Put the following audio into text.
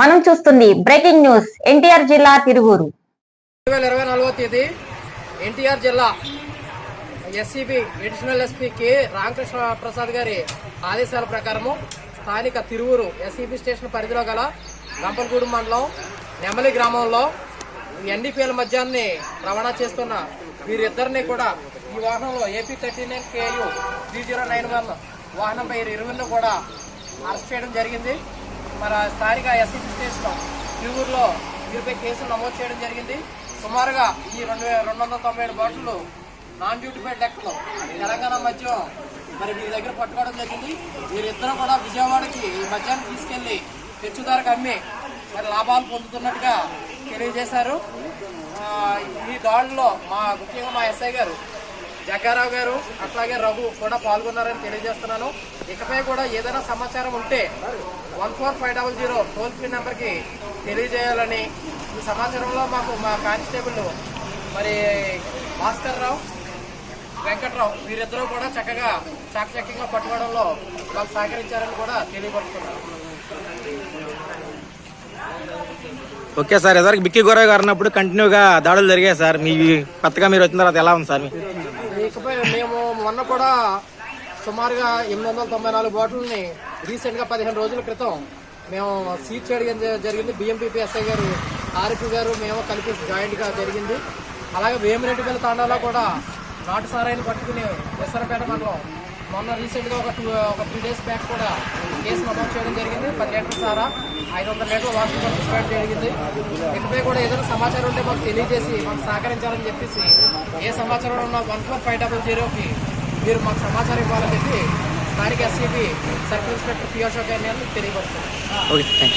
మనం చూస్తుంది breaking news NTR జిల్లా తిరువూరు. రెండు వేల ఇరవై నాలుగో తేదీ ఎన్టీఆర్ జిల్లా SCB additional SP K Ramakrishna Prasad గారి ఆదేశాల ప్రకారము స్థానిక తిరువూరు ఎస్సీబీ స్టేషన్ పరిధిలో గల గంపలగూడు మండలం నెమలి గ్రామంలో ఎన్డీపీఎల్ మధ్యాన్ని రవాణా చేస్తున్న వీరిద్దరిని కూడా ఈ వాహనంలో AP thirty nine KU three zero nine one వాహనంపై ఇరువురిని కూడా అరెస్ట్ చేయడం జరిగింది. మన స్థానిక ఎస్సీబీ స్టేషన్ తిరువురులో వీరిపై కేసులు నమోదు చేయడం జరిగింది. సుమారుగా ఈ రెండు వేల రెండు వందల తొంభై ఏడు బాటిల్ నాన్ డ్యూటిఫైడ్ లెక్కలు తెలంగాణ మద్యం మరి వీరి దగ్గర పట్టుకోవడం జరిగింది. వీరిద్దరూ కూడా విజయవాడకి ఈ మద్యాన్ని తీసుకెళ్ళి ధరకు అమ్మి మరి లాభాలు పొందుతున్నట్టుగా తెలియజేశారు. ఈ దాడుల్లో మా ముఖ్యంగా మా ఎస్ఐ గారు జగ్గారావు గారు అట్లాగే రఘు కూడా పాల్గొన్నారని తెలియజేస్తున్నాను. ఇకపై కూడా ఏదైనా సమాచారం ఉంటే one four five double zero toll free నెంబర్కి తెలియజేయాలని ఈ సమాచారంలో మాకు మా కానిస్టేబుల్ మరి భాస్కర్ రావు వెంకట్రావు వీరిద్దరూ కూడా చక్కగా చాకచక్యంగా పట్టుకోవడంలో వాళ్ళు సహకరించారని కూడా తెలియపరుస్తున్నారు ఓకే సార్ ఎదరికి బిక్కి గొరవ్ గారు అన్నప్పుడు కంటిన్యూగా దాడులు జరిగాయి సార్. మీ కొత్తగా మీరు వచ్చిన తర్వాత ఎలా ఉంది సార్ మీ? ఇకపై మేము మొన్న కూడా సుమారుగా ఎనిమిది వందల తొంభై నాలుగు బాటిల్ని రీసెంట్గా పదిహేను రోజుల క్రితం మేము సీట్ చేయడం జరిగింది. బిఎంపీపీఎస్ఐ గారు ఆర్పి గారు మేము కలిపి జాయింట్గా జరిగింది. అలాగే వేమిరెడ్డిపల్లి తాండాలో కూడా నాటు సారాయిని పట్టుకుని విసరపేట మండలం మొన్న రీసెంట్గా ఒక టూ ఒక త్రీ డేస్ బ్యాక్ కూడా కేసు నమోదు చేయడం జరిగింది. పది లీటర్ సారా ఐదు వందల లీటర్ల వాటర్ డిస్పాట్ జరిగింది. ఇకపై కూడా ఏదైనా సమాచారం ఉంటే మాకు తెలియజేసి మాకు సహకరించాలని చెప్పేసి ఏ సమాచారం ఉన్నా వన్ ఫోర్ ఫైవ్ డబల్ జీరోకి మీరు మాకు సమాచారం ఇవ్వాలని చెప్పి స్థానిక ఎస్సీబీ సర్కిల్ ఇన్స్పెక్టర్ పియోషో గారిని తెలియపరుస్తున్నాను ఓకే